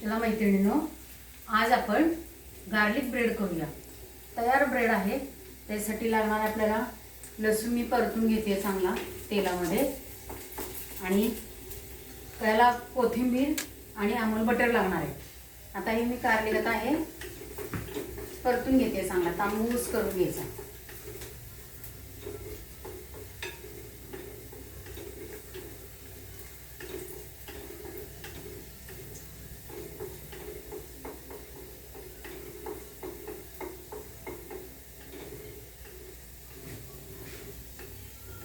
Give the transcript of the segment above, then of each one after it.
चला मैत्रिणीनो आज आपण गार्लिक ब्रेड करूया. तयार ब्रेड आहे त्यासाठी लागणार आपल्याला लसूण मी परतून घेते चांगला तेलामध्ये. आणि त्याला कोथिंबीर आणि अमूल बटर लागणार आहे. आता हे मी कारलिगत आहे परतून घेते चांगला तांबूस करून घ्यायचा.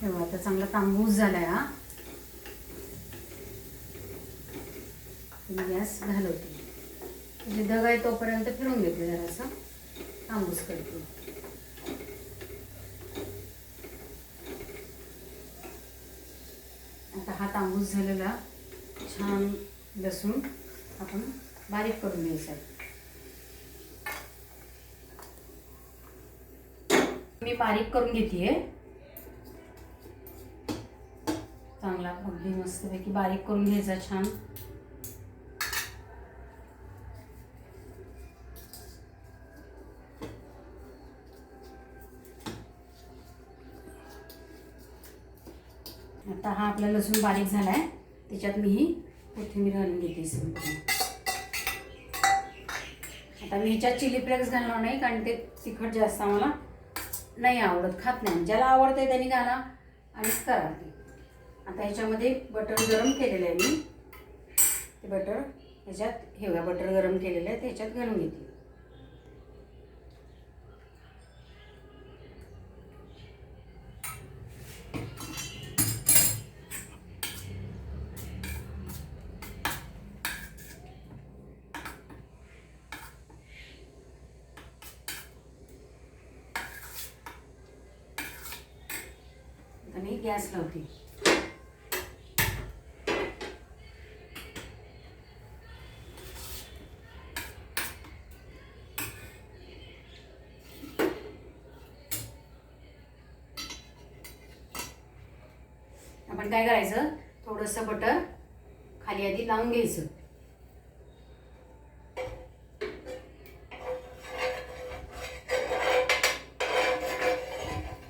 ठेवा आता चांगला तांबूस झालाय हा. गॅस घालवते. म्हणजे दग आहे तोपर्यंत फिरून घेते जरासा. तांबूस करते. आता हा तांबूस झालेला छान लसूण आपण बारीक करून घ्यायचा. मी बारीक करून घेते चांगला अगदी मस्तपैकी बारीक करून घ्यायचा छान. आता हा आपला लसूण बारीक झालाय. त्याच्यात मी ही कोथिंबीर घालून घेते संपूर्ण आता मी ह्याच्यात चिली फ्लेक्स घालणार नाही कारण ते तिखट जास्त आम्हाला नाही आवडत. खात नाही. ज्याला आवडते त्यांनी घाला आणि करा ते. आता ह्याच्यामध्ये बटर गरम केलेलं आहे मी. ते बटर ह्याच्यात हे बटर गरम केलेलं आहे ते ह्याच्यात घालून घेते. आणि गॅस लावते. आपण काय करायचं? थोडंसं बटर खाली आधी लावून घ्यायचं.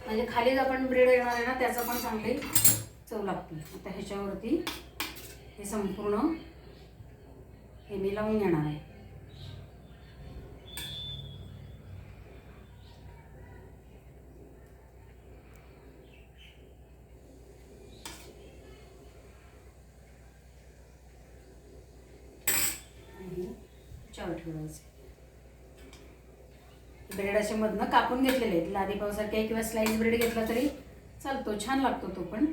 म्हणजे खालीच आपण ब्रेड येणार आहे ना त्याचा पण चांगली चव लागते. आता ह्याच्यावरती हे संपूर्ण हे मी लावून घेणार आहे. आणि हे ठेवायचे. ब्रेड असे मधनं कापून घेतलेले आहेत. लादी पावसारखे किंवा स्लाईस ब्रेड घेतला तरी चालतो छान लागतो तो पण.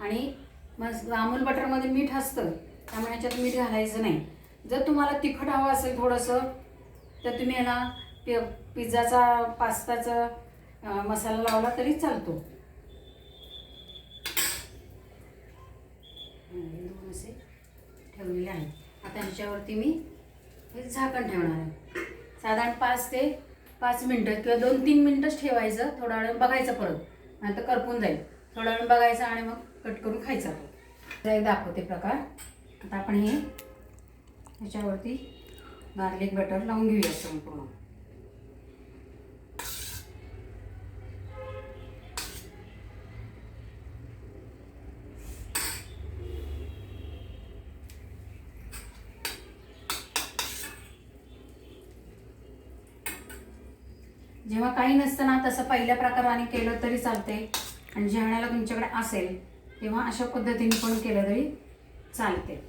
आणि मग अमूल बटरमध्ये मीठ असतं त्यामुळे ह्याच्यात मीठ घालायचं नाही. जर तुम्हाला तिखट हवं असेल थोडंसं तर तुम्ही याला पि पिझ्झाचा पास्ताचा मसाला लावला तरी चालतो हे दोन असे ठेवलेले आहेत. आता ह्याच्यावरती मी हे झाकण ठेवणार आहे. साधारण पाच ते पाच मिनटं किंवा दोन तीन मिनटंच ठेवायचं थोडा वेळ बघायचं परत. नाही तर करपून जाईल. थोडा वेळ बघायचं आणि मग कट करून खायचा तो दाखवते प्रकार. आता आपण हे ह्याच्यावरती गार्लिक बटर लावून घेऊया संपूर्ण. जेव्हा काही नसतं ना तसं पहिल्या प्रकाराने केलं तरी चालते आणि जेवणाला तुमच्याकडे असेल तेव्हा अशा पद्धतीने पण केलं तरी चालते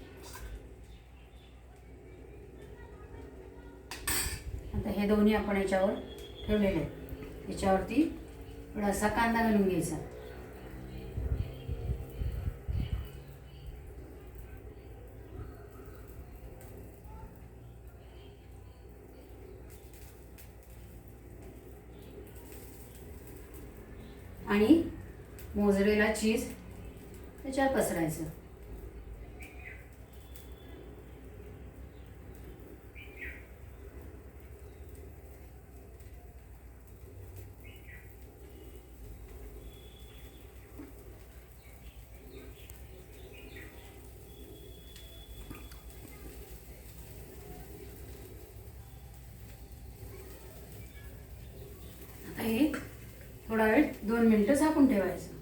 आता हे दोन्ही आपण याच्यावर ठेवलेले आहेत. याच्यावरती थोडासा कांदा घालून घ्यायचा. आणि मोजरेला चीज त्याच्यावर पसरायचं. थोडा वेळ दोन मिनटं झाकून ठेवायचं.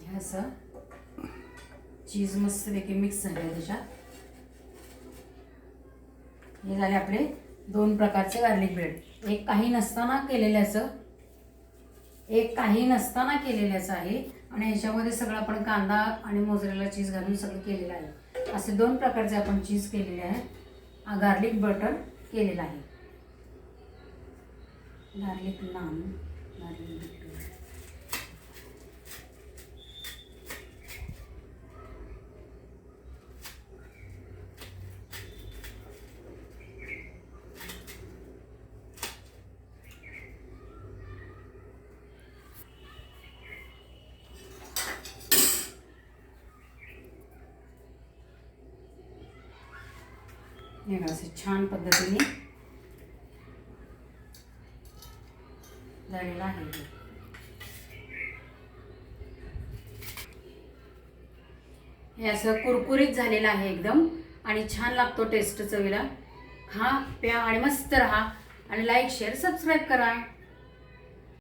हे असं. चीज मस्तपैकी मिक्स झाले आहे त्याच्यात. हे झाले आपले दोन प्रकारचे गार्लिक ब्रेड एक काही नसताना केलेल्याचं एक काही नसताना केलेल्याचं आहे आणि ह्याच्यामध्ये सगळं आपण कांदा आणि मोजरेला चीज घालून सगळं केलेलं आहे. असे दोन प्रकारचे आपण चीज केलेले आहे. गार्लिक बटर केलेलं आहे. गार्लिक नान गार्लिक बटर हे बघा, असे छान पद्धतीने झालेलं आहे हे. हे असं कुरकुरीत झालेलं आहे एकदम. आणि छान लागतो टेस्ट चवीला. खा प्या आणि मस्त राहा. आणि लाईक शेअर सबस्क्राईब करा.